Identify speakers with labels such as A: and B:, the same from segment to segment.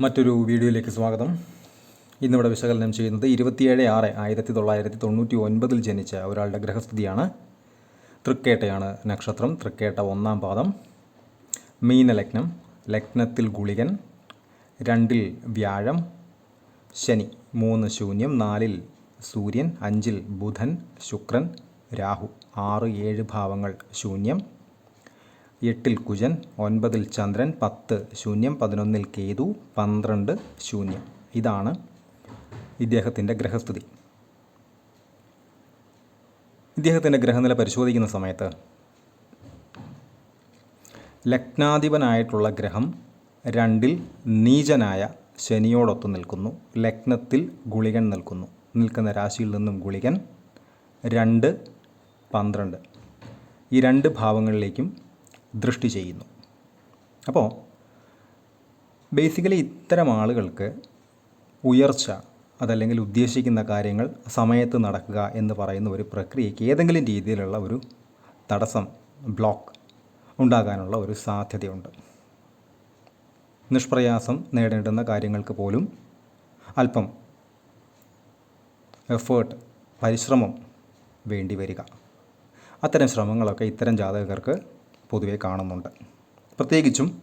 A: മറ്റൊരു വീഡിയോയിലേക്ക് സ്വാഗതം. ഇന്നിവിടെ വിശകലനം ചെയ്യുന്നത് ഇരുപത്തിയേഴ് ആറ് ആയിരത്തി തൊള്ളായിരത്തി തൊണ്ണൂറ്റി ഒൻപതിൽ ജനിച്ച ഒരാളുടെ ഗ്രഹസ്ഥിതിയാണ് തൃക്കേട്ടയാണ് നക്ഷത്രം. തൃക്കേട്ട ഒന്നാം പാദം. മീനലഗ്നം. ലഗ്നത്തിൽ ഗുളികൻ. രണ്ടിൽ വ്യാഴം. ശനി മൂന്ന് ശൂന്യം. നാലിൽ സൂര്യൻ. അഞ്ചിൽ ബുധൻ. ശുക്രൻ. രാഹു ആറ് ഏഴ് ഭാവങ്ങൾ ശൂന്യം. എട്ടിൽ കുജൻ ഒൻപതിൽ ചന്ദ്രൻ പത്ത് ശൂന്യം പതിനൊന്നിൽ കേതു പന്ത്രണ്ട് ശൂന്യം. ഇതാണ് ഇദ്ദേഹത്തിന്റെ ഗ്രഹസ്ഥിതി. ഇദ്ദേഹത്തിന്റെ ഗ്രഹനില പരിശോധിക്കുന്ന സമയത്ത് ലഗ്നാധിപനായിട്ടുള്ള ഗ്രഹം രണ്ടിൽ നീചനായ ശനിയോടൊത്ത് നിൽക്കുന്നു. ലഗ്നത്തിൽ ഗുളികൻ നിൽക്കുന്നു. നിൽക്കുന്ന രാശിയിൽ നിന്നും ഗുളികൻ രണ്ട് പന്ത്രണ്ട്. ഈ രണ്ട് ഭാവങ്ങളിലേക്കും ദൃഷ്ടി ചെയ്യുന്നു. അപ്പോൾ ബേസിക്കലി ഇത്തരം ആളുകൾക്ക് ഉയർച്ച അതല്ലെങ്കിൽ ഉദ്ദേശിക്കുന്ന കാര്യങ്ങൾ സമയത്ത് നടക്കുക എന്ന് പറയുന്ന ഒരു പ്രക്രിയയ്ക്ക് ഏതെങ്കിലും രീതിയിലുള്ള ഒരു തടസ്സം ബ്ലോക്ക് ഉണ്ടാകാനുള്ള ഒരു സാധ്യതയുണ്ട്. നിഷ്പ്രയാസം നേടേണ്ടുന്ന കാര്യങ്ങൾക്ക് പോലും അല്പം എഫേർട്ട് പരിശ്രമം വേണ്ടി വരിക. അത്തരം ശ്രമങ്ങളൊക്കെ ഇത്തരം ജാതകർക്ക് പൊതുവെ കാണുന്നുണ്ട്. പ്രത്യേകിച്ചും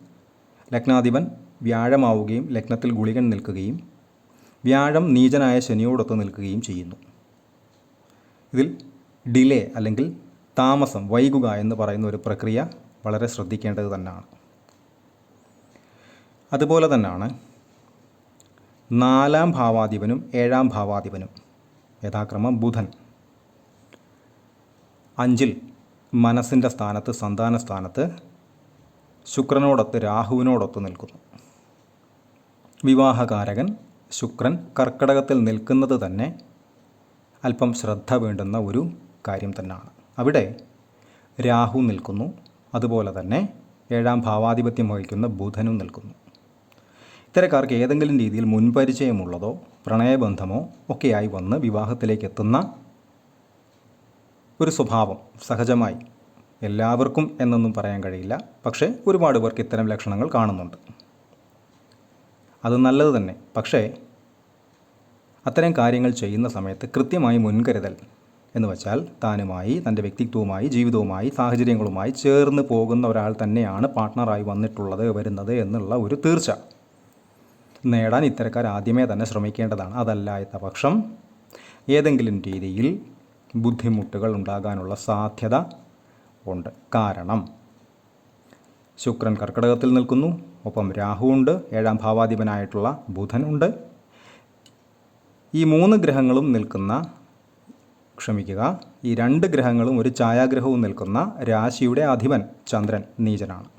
A: ലഗ്നാധിപൻ വ്യാഴമാവുകയും ലഗ്നത്തിൽ ഗുളികൻ നിൽക്കുകയും വ്യാഴം നീചനായ ശനിയോടൊത്ത് നിൽക്കുകയും ചെയ്യുന്നു. ഇതിൽ ഡിലേ അല്ലെങ്കിൽ താമസം വൈകുക എന്ന് പറയുന്ന ഒരു പ്രക്രിയ വളരെ ശ്രദ്ധിക്കേണ്ടത് തന്നെയാണ് അതുപോലെ തന്നെയാണ് നാലാം ഭാവാധിപനും ഏഴാം ഭാവാധിപനും യഥാക്രമം ബുധൻ. അഞ്ചിൽ മനസ്സിന്റെ സ്ഥാനത്ത് സന്താന സ്ഥാനത്ത് ശുക്രനോടൊത്ത് രാഹുവിനോടൊത്ത് നിൽക്കുന്നു. വിവാഹകാരകൻ ശുക്രൻ കർക്കടകത്തിൽ നിൽക്കുന്നത് തന്നെ അല്പം ശ്രദ്ധ വേണ്ടുന്ന ഒരു കാര്യം തന്നെയാണ്. അവിടെ രാഹു നിൽക്കുന്നു. അതുപോലെ തന്നെ ഏഴാം ഭാവാധിപത്യം വഹിക്കുന്ന ബുധനും നിൽക്കുന്നു. ഇത്തരക്കാർക്ക് ഏതെങ്കിലും രീതിയിൽ മുൻപരിചയമുള്ളതോ പ്രണയബന്ധമോ ഒക്കെയായി വന്ന് വിവാഹത്തിലേക്ക് എത്തുന്ന ഒരു സ്വഭാവം സഹജമായി. എല്ലാവർക്കും എന്നൊന്നും പറയാൻ കഴിയില്ല. പക്ഷേ ഒരുപാട് പേർക്ക് ഇത്തരം ലക്ഷണങ്ങൾ കാണുന്നുണ്ട്. അത് നല്ലത് തന്നെ. പക്ഷേ അത്തരം കാര്യങ്ങൾ ചെയ്യുന്ന സമയത്ത് കൃത്യമായി മുൻകരുതൽ എന്ന് വച്ചാൽ താനുമായി തന്റെ വ്യക്തിത്വവുമായി ജീവിതവുമായി സാഹചര്യങ്ങളുമായി ചേർന്ന് പോകുന്ന ഒരാൾ തന്നെയാണ് പാർട്ട്ണറായി വന്നിട്ടുള്ളത് വരുന്നത് എന്നുള്ള ഒരു തീർച്ച. നേടാൻ ഇത്തരക്കാർ ആദ്യമേ തന്നെ ശ്രമിക്കേണ്ടതാണ്. അതല്ലാത്ത പക്ഷം ഏതെങ്കിലും രീതിയിൽ ബുദ്ധിമുട്ടുകൾ ഉണ്ടാകാനുള്ള സാധ്യത ഉണ്ട്. കാരണം ശുക്രൻ കർക്കിടകത്തിൽ നിൽക്കുന്നു. ഒപ്പം രാഹു ഉണ്ട്. ഏഴാം ഭാവാധിപനായിട്ടുള്ള ഉണ്ട്. ഈ മൂന്ന് ഗ്രഹങ്ങളും നിൽക്കുന്ന ക്ഷമിക്കുക ഈ രണ്ട് ഗ്രഹങ്ങളും ഒരു ഛായാഗ്രഹവും നിൽക്കുന്ന രാശിയുടെ അധിപൻ ചന്ദ്രൻ നീചനാണ്.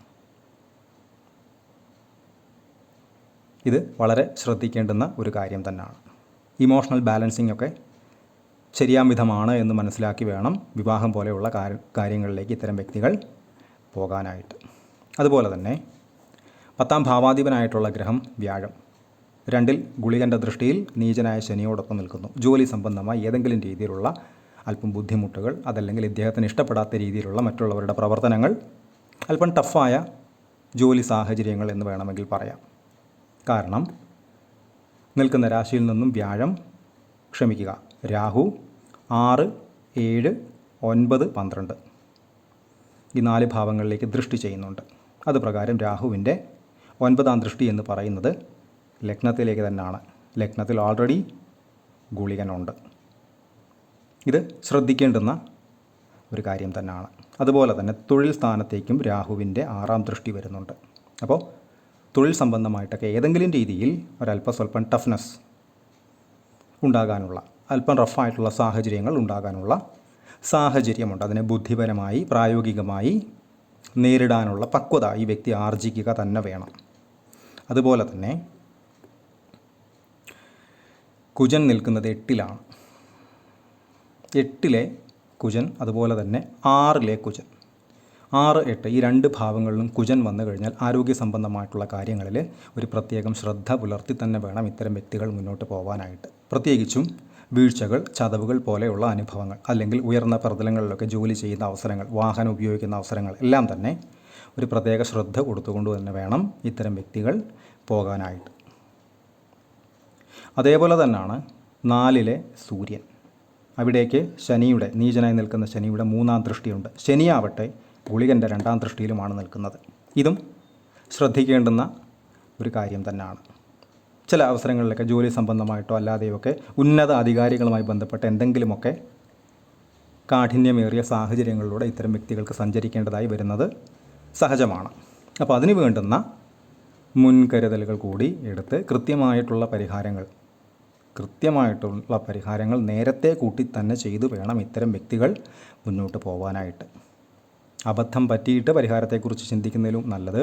A: ഇത് വളരെ ശ്രദ്ധിക്കേണ്ടുന്ന ഒരു കാര്യം തന്നെയാണ്. ഇമോഷണൽ ബാലൻസിംഗ് ഒക്കെ ശരിയാം വിധമാണ് എന്ന് മനസ്സിലാക്കി വേണം വിവാഹം പോലെയുള്ള കാര്യങ്ങളിലേക്ക് ഇത്തരം വ്യക്തികൾ പോകാനായിട്ട്. അതുപോലെ തന്നെ പത്താം ഭാവാധിപനായിട്ടുള്ള ഗ്രഹം വ്യാഴം. രണ്ടിൽ ഗുളികന്റെ ദൃഷ്ടിയിൽ നീചനായ ശനിയോടൊപ്പം നിൽക്കുന്നു. ജോലി സംബന്ധമായി ഏതെങ്കിലും രീതിയിലുള്ള അല്പം ബുദ്ധിമുട്ടുകൾ അതല്ലെങ്കിൽ ഇദ്ദേഹത്തിന് ഇഷ്ടപ്പെടാത്ത രീതിയിലുള്ള മറ്റുള്ളവരുടെ പ്രവർത്തനങ്ങൾ അല്പം ടഫായ ജോലി സാഹചര്യങ്ങൾ എന്ന് വേണമെങ്കിൽ പറയാം. കാരണം നിൽക്കുന്ന രാശിയിൽ നിന്നും വ്യാഴം ക്ഷമിക്കുക. രാഹു ആറ് ഏഴ് ഒൻപത് പന്ത്രണ്ട്. ഈ നാല് ഭാവങ്ങളിലേക്ക് ദൃഷ്ടി ചെയ്യുന്നുണ്ട്. അതുപ്രകാരം രാഹുവിന്റെ ഒൻപതാം ദൃഷ്ടി എന്ന് പറയുന്നത് ലഗ്നത്തിലേക്ക് തന്നെയാണ്. ലഗ്നത്തിൽ ഓൾറെഡി ഗുളികനുണ്ട്. ഇത് ശ്രദ്ധിക്കേണ്ടുന്ന ഒരു കാര്യം തന്നെയാണ്. അതുപോലെ തന്നെ തൊഴിൽ സ്ഥാനത്തേക്കും രാഹുവിന്റെ ആറാം ദൃഷ്ടി വരുന്നുണ്ട്. അപ്പോൾ തൊഴിൽ സംബന്ധമായിട്ടൊക്കെ ഏതെങ്കിലും രീതിയിൽ ഒരല്പസ്വല്പം ടഫ്നെസ് ഉണ്ടാകാനുള്ള അല്പം റഫായിട്ടുള്ള സാഹചര്യങ്ങൾ ഉണ്ടാകാനുള്ള സാഹചര്യമുണ്ട്. അതിനെ ബുദ്ധിപരമായി പ്രായോഗികമായി നേരിടാനുള്ള പക്വത ഈ വ്യക്തി ആർജിക്കുക തന്നെ വേണം. അതുപോലെ തന്നെ കുജൻ നിൽക്കുന്നത് എട്ടിലാണ്. എട്ടിലെ കുജൻ അതുപോലെ തന്നെ ആറിലെ കുജൻ. ആറ് എട്ട് ഈ രണ്ട് ഭാവങ്ങളിലും കുജൻ വന്നു കഴിഞ്ഞാൽ ആരോഗ്യ സംബന്ധമായിട്ടുള്ള കാര്യങ്ങളിൽ ഒരു പ്രത്യേകം ശ്രദ്ധ പുലർത്തി തന്നെ വേണം ഇത്തരം വ്യക്തികൾ മുന്നോട്ട് പോകാനായിട്ട് പ്രത്യേകിച്ചും വീഴ്ചകൾ ചതവുകൾ പോലെയുള്ള അനുഭവങ്ങൾ അല്ലെങ്കിൽ ഉയർന്ന പ്രതലങ്ങളിലൊക്കെ ജോലി ചെയ്യുന്ന അവസരങ്ങൾ വാഹനം ഉപയോഗിക്കുന്ന അവസരങ്ങൾ എല്ലാം തന്നെ ഒരു പ്രത്യേക ശ്രദ്ധ കൊടുത്തുകൊണ്ട് തന്നെ വേണം ഇത്തരം വ്യക്തികൾ പോകാനായിട്ട്. അതേപോലെ തന്നെയാണ് നാലിലെ സൂര്യൻ. അവിടേക്ക് ശനിയുടെ നീചനായി നിൽക്കുന്ന ശനിയുടെ മൂന്നാം ദൃഷ്ടിയുണ്ട്. ശനിയാവട്ടെ ഗുളികന്റെ രണ്ടാം ദൃഷ്ടിയിലുമാണ് നിൽക്കുന്നത്. ഇതും ശ്രദ്ധിക്കേണ്ടുന്ന ഒരു കാര്യം തന്നെയാണ് ചില അവസരങ്ങളിലൊക്കെ ജോലി സംബന്ധമായിട്ടോ അല്ലാതെയൊക്കെ ഉന്നത അധികാരികളുമായി ബന്ധപ്പെട്ട എന്തെങ്കിലുമൊക്കെ കാഠിന്യമേറിയ സാഹചര്യങ്ങളിലൂടെ ഇത്തരം വ്യക്തികൾക്ക് സഞ്ചരിക്കേണ്ടതായി വരുന്നത് സഹജമാണ്. അപ്പോൾ അതിന് വേണ്ടുന്ന മുൻകരുതലുകൾ കൂടി എടുത്ത് കൃത്യമായിട്ടുള്ള പരിഹാരങ്ങൾ കൃത്യമായിട്ടുള്ള പരിഹാരങ്ങൾ നേരത്തെ കൂട്ടി തന്നെ ചെയ്തു വേണം ഇത്തരം വ്യക്തികൾ മുന്നോട്ട് പോകാനായിട്ട് അബദ്ധം പറ്റിയിട്ട് പരിഹാരത്തെക്കുറിച്ച് ചിന്തിക്കുന്നതിലും നല്ലത്.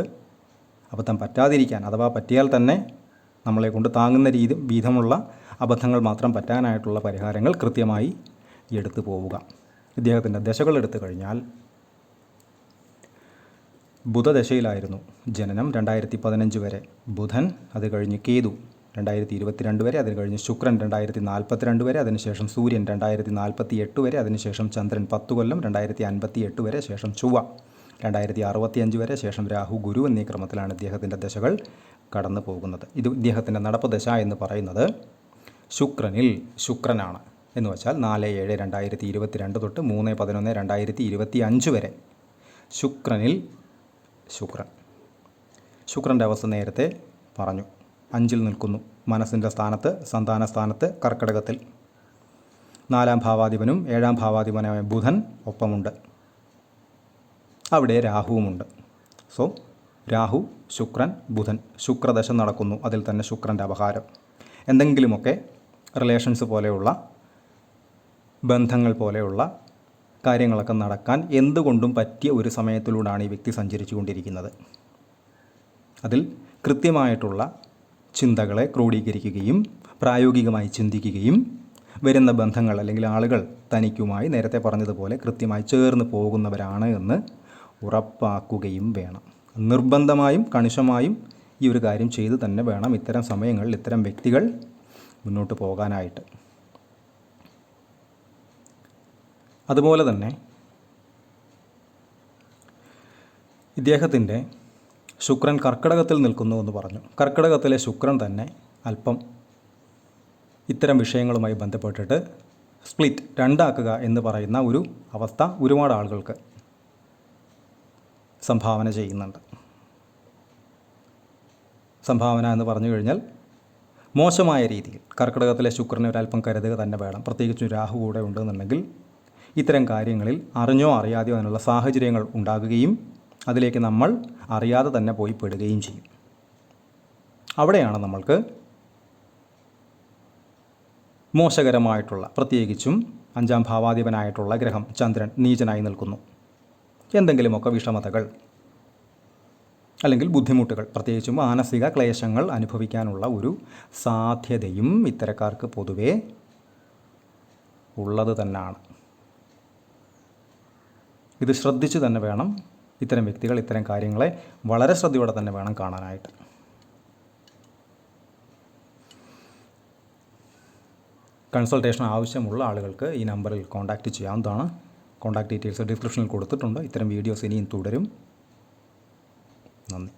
A: അബദ്ധം പറ്റാതിരിക്കാൻ അഥവാ പറ്റിയാൽ തന്നെ നമ്മളെ കൊണ്ട് താങ്ങുന്ന രീതി വിധമുള്ള അബദ്ധങ്ങൾ മാത്രം പറ്റാനായിട്ടുള്ള പരിഹാരങ്ങൾ കൃത്യമായി എടുത്തു പോവുക. ഇദ്ദേഹത്തിന്റെ ദശകൾ എടുത്തു കഴിഞ്ഞാൽ ബുധദശയിലായിരുന്നു ജനനം രണ്ടായിരത്തി പതിനഞ്ച് വരെ. ബുധൻ അത് കഴിഞ്ഞ് കേതു രണ്ടായിരത്തി ഇരുപത്തിരണ്ട് വരെ അതിന് കഴിഞ്ഞ് ശുക്രൻ രണ്ടായിരത്തി നാൽപ്പത്തിരണ്ട് വരെ അതിനുശേഷം സൂര്യൻ രണ്ടായിരത്തി നാൽപ്പത്തി എട്ട് വരെ അതിനുശേഷം ചന്ദ്രൻ പത്ത് കൊല്ലം രണ്ടായിരത്തി അൻപത്തി എട്ട് വരെ ശേഷം ചൊവ്വ രണ്ടായിരത്തി അറുപത്തിയഞ്ച് വരെ ശേഷം രാഹു ഗുരു എന്നീ ക്രമത്തിലാണ് ഇദ്ദേഹത്തിന്റെ ദശകൾ കടന്നു പോകുന്നത്. ഇത് ഇദ്ദേഹത്തിന്റെ നടപ്പ് ദശ എന്ന് പറയുന്നത് ശുക്രനിൽ ശുക്രനാണ് എന്ന് വെച്ചാൽ നാല് ഏഴ് രണ്ടായിരത്തി ഇരുപത്തി രണ്ട് തൊട്ട് മൂന്ന് പതിനൊന്ന് രണ്ടായിരത്തി ഇരുപത്തി അഞ്ച് വരെ ശുക്രനിൽ ശുക്രൻ. ശുക്രന്റെ അവസ്ഥ നേരത്തെ പറഞ്ഞു. അഞ്ചിൽ നിൽക്കുന്നു. മനസ്സിന്റെ സ്ഥാനത്ത് സന്താന സ്ഥാനത്ത് കർക്കിടകത്തിൽ. നാലാം ഭാവാധിപനും ഏഴാം ഭാവാധിപനായ ബുധൻ ഒപ്പമുണ്ട്. അവിടെ രാഹുവുമുണ്ട്. സോ രാഹു ശുക്രൻ ബുധൻ ശുക്രദശ നടക്കുന്നു. അതിൽ തന്നെ ശുക്രന്റെ അപഹാരം. എന്തെങ്കിലുമൊക്കെ റിലേഷൻസ് പോലെയുള്ള ബന്ധങ്ങൾ പോലെയുള്ള കാര്യങ്ങളൊക്കെ നടക്കാൻ എന്തുകൊണ്ടും പറ്റിയ ഒരു സമയത്തിലൂടെയാണ് ഈ വ്യക്തി സഞ്ചരിച്ചു കൊണ്ടിരിക്കുന്നത് അതിൽ കൃത്യമായിട്ടുള്ള ചിന്തകളെ ക്രോഡീകരിക്കുകയും പ്രായോഗികമായി ചിന്തിക്കുകയും വരുന്ന ബന്ധങ്ങൾ അല്ലെങ്കിൽ ആളുകൾ തനിക്കുമായി നേരത്തെ പറഞ്ഞതുപോലെ കൃത്യമായി ചേർന്ന് പോകുന്നവരാണ് എന്ന് ഉറപ്പാക്കുകയും വേണം. നിർബന്ധമായും കണിശമായും ഈ ഒരു കാര്യം ചെയ്തു തന്നെ വേണം ഇത്തരം സമയങ്ങളിൽ ഇത്തരം വ്യക്തികൾ മുന്നോട്ട് പോകാനായിട്ട്. അതുപോലെ തന്നെ ഇദ്ദേഹത്തിന്റെ ശുക്രൻ കർക്കിടകത്തിൽ നിൽക്കുന്നു എന്ന് പറഞ്ഞു. കർക്കിടകത്തിലെ ശുക്രൻ തന്നെ അല്പം ഇത്തരം വിഷയങ്ങളുമായി ബന്ധപ്പെട്ടിട്ട് സ്പ്ലിറ്റ് രണ്ടാക്കുക എന്ന് പറയുന്ന ഒരു അവസ്ഥ ഒരുപാട് ആളുകൾക്ക് സംഭാവന ചെയ്യുന്നുണ്ട്. സംഭാവന എന്ന് പറഞ്ഞു കഴിഞ്ഞാൽ മോശമായ രീതിയിൽ കർക്കിടകത്തിലെ ശുക്രനെ ഒരല്പം കരുതുക തന്നെ വേണം. പ്രത്യേകിച്ചും രാഹു കൂടെ ഉണ്ടെന്നുണ്ടെങ്കിൽ ഇത്തരം കാര്യങ്ങളിൽ അറിഞ്ഞോ അറിയാതെയോ അതിനുള്ള സാഹചര്യങ്ങൾ ഉണ്ടാകുകയും അതിലേക്ക് നമ്മൾ അറിയാതെ തന്നെ പോയി പെടുകയും ചെയ്യും. അവിടെയാണ് നമ്മൾക്ക് മോശകരമായിട്ടുള്ള പ്രത്യേകിച്ചും അഞ്ചാം ഭാവാധിപനായിട്ടുള്ള ഗ്രഹം ചന്ദ്രൻ നീചനായി നിൽക്കുന്നു. എന്തെങ്കിലുമൊക്കെ വിഷമതകൾ അല്ലെങ്കിൽ ബുദ്ധിമുട്ടുകൾ പ്രത്യേകിച്ചും മാനസിക ക്ലേശങ്ങൾ അനുഭവിക്കാനുള്ള ഒരു സാധ്യതയും ഇത്തരക്കാർക്ക് പൊതുവേ ഉള്ളത് തന്നെയാണ് ഇത് ശ്രദ്ധിച്ചു തന്നെ വേണം ഇത്തരം വ്യക്തികൾ ഇത്തരം കാര്യങ്ങളെ വളരെ ശ്രദ്ധയോടെ തന്നെ വേണം കാണാനായിട്ട്. കൺസൾട്ടേഷൻ ആവശ്യമുള്ള ആളുകൾക്ക് ഈ നമ്പറിൽ കോൺടാക്റ്റ് ചെയ്യാവുന്നതാണ്. കോൺടാക്ട് ഡീറ്റെയിൽസ് ഡിസ്ക്രിപ്ഷനിൽ കൊടുത്തിട്ടുണ്ട്. ഇത്തരം വീഡിയോസ് ഇനിയും തുടരും. നന്ദി.